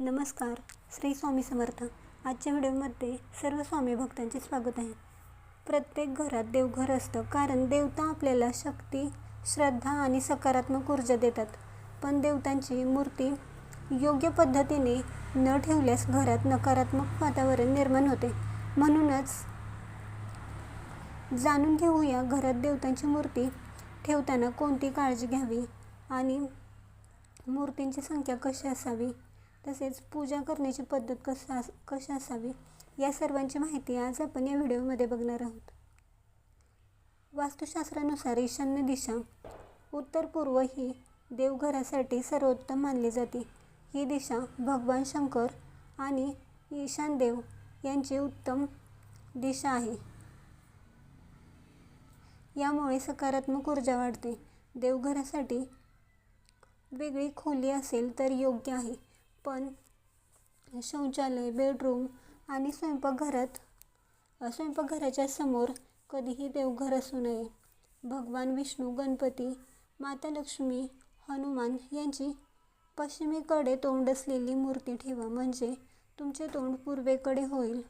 नमस्कार श्री स्वामी समर्थ. आजच्या व्हिडिओमध्ये सर्व स्वामी भक्तांचे स्वागत आहे. प्रत्येक घरात देवघर असतं कारण देवता आपल्याला शक्ती श्रद्धा आणि सकारात्मक ऊर्जा देतात. पण देवतांची मूर्ती योग्य पद्धतीने न ठेवल्यास घरात नकारात्मक वातावरण निर्माण होते. म्हणूनच जाणून घेऊया घरात देवतांची मूर्ती ठेवताना कोणती काळजी घ्यावी आणि मूर्तींची संख्या कशी असावी? तसेच पूजा करण्याची पद्धत कसा अस कशी असावी या सर्वांची माहिती आज आपण या व्हिडिओमध्ये बघणार आहोत. वास्तुशास्त्रानुसार ईशान्य दिशा उत्तर पूर्व ही देवघरासाठी सर्वोत्तम मानली जाते. ही दिशा भगवान शंकर आणि ईशानदेव यांची उत्तम दिशा आहे. यामुळे सकारात्मक ऊर्जा वाढते. देवघरासाठी वेगळी खोली असेल तर योग्य आहे. पण शौचालय बेडरूम आणि स्वयंपाकघरात स्वयंपाकघराच्या समोर कधीही देवघर असू नये. भगवान विष्णू गणपती माता लक्ष्मी हनुमान यांची पश्चिमेकडे तोंड असलेली मूर्ती ठेवा म्हणजे तुमचे तोंड पूर्वेकडे होईल.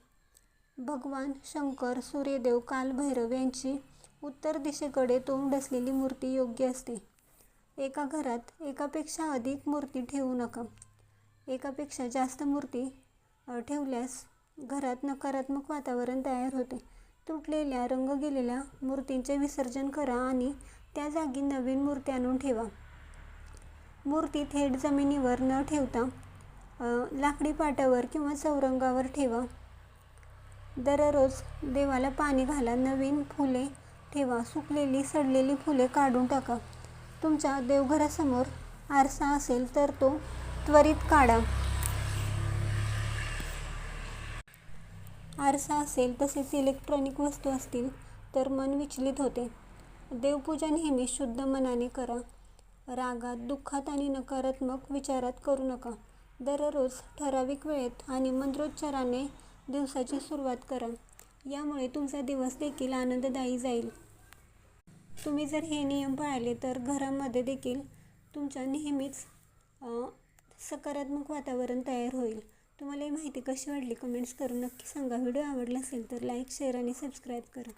भगवान शंकर सूर्यदेव कालभैरव यांची उत्तर दिशेकडे तोंड असलेली मूर्ती योग्य असते. एका घरात एकापेक्षा अधिक मूर्ती ठेवू नका. एकापेक्षा जास्त मूर्ती ठेवल्यास घरात नकारात्मक वातावरण तयार होते. तुटलेल्या रंग गेलेल्या मूर्तींचे विसर्जन करा आणि त्या जागी नवीन मूर्ती आणून ठेवा. मूर्ती थेट जमिनीवर न ठेवता लाकडी पाटावर किंवा चौरंगावर ठेवा. दररोज देवाला पाणी घाला नवीन फुले ठेवा सुकलेली सडलेली फुले काढून टाका. तुमच्या देवघरासमोर आरसा असेल तर तो त्वरित काढा. आरसा असेल तसेच इलेक्ट्रॉनिक वस्तू असतील तर मन विचलित होते. देवपूजा नेहमी शुद्ध मनाने करा. रागात दुःखात आणि नकारात्मक विचारात करू नका. दररोज ठराविक वेळेत आणि मंत्रोच्चाराने दिवसाची सुरुवात करा. यामुळे तुमचा दिवस देखील आनंददायी जाईल. तुम्ही जर हे नियम पाळले तर घरामध्ये देखील तुमच्या नेहमीच सकारात्मक वातावरण तयार होईल. तुम्हाला ही माहिती कशी वाटली? कमेंट्स करून नक्की सांगा. व्हिडिओ आवडला असेल तर लाईक शेअर आणि सबस्क्राईब करा.